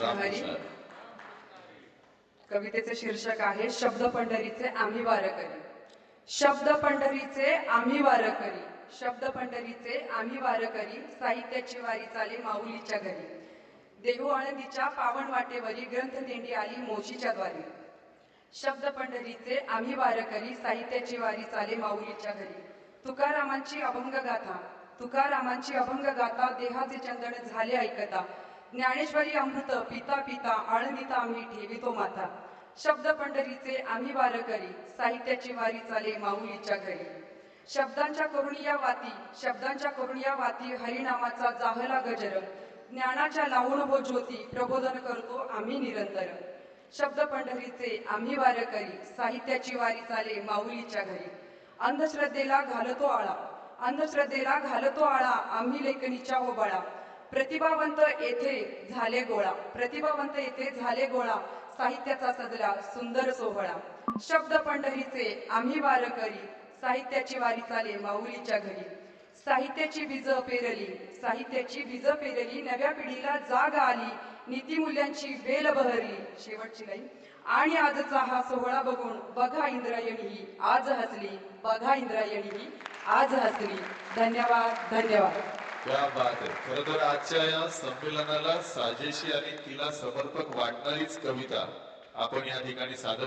रामकृष्ण हरी. कवितेचे शीर्षक आहे शब्द पंढरीचे आम्ही वारकरी. शब्द पंढरीचे आम्ही वारकरी. शब्द पंढरीचे आम्ही वारकरी साहित्याची वारी चाले माऊलीच्या घरी. देहू आळंदीच्या पावन वाटेवरी ग्रंथ दिंडी आली मोशीच्या द्वारी. शब्द पंढरीचे आम्ही वारकरी साहित्याची वारी चाले माऊलीच्या घरी. तुकारामांची अभंग गाथा तुकारामांची अभंग गाथा देहाचे चंदन झाले ऐकता. ज्ञानेश्वरी अमृत पिता पिता आळनिता आम्ही ठेवितो माथा शब्द पंढरीचे आम्ही वारकरी साहित्याची वारी चाले माऊलीच्या घरी. शब्दांच्या करुणिया वाती शब्दांच्या करुणिया वाती हरिनामाचा जाहला गजर. ज्ञानाच्या लावून भो ज्योती प्रबोधन करतो आम्ही निरंतर. शब्द पंढरीचे आम्ही वारकरी साहित्याची वारी चाले माऊलीच्या घरी. अंधश्रद्धेला घालतो आळा अंधश्रद्धेला घालतो आळा आम्ही लेखणीच्या होबाळा प्रतिभावंत येथे झाले गोळा. प्रतिभावंत येथे झाले गोळा. साहित्याचा सजला सुंदर सोहळा. शब्द पंढरीचे आम्ही वारकरी साहित्याची वारी चाले माऊलीच्या घरी. साहित्याची बीज पेरली. साहित्याची बीज पेरली. नव्या पिढीला जाग आली. नीतिमूल्यांची वेल बहरली. शेवटची लाईन. आणि आजचा हा सोहळा बघून बघा इंद्रायणी ही आज हसली. बघा इंद्रायणी ही आज हसली. धन्यवाद धन्यवाद. क्या बात आहे. खर तर आजच्या या संमेलनाला साजेशी आणि तिला समर्पक वाटणारीच कविता आपण या ठिकाणी सादर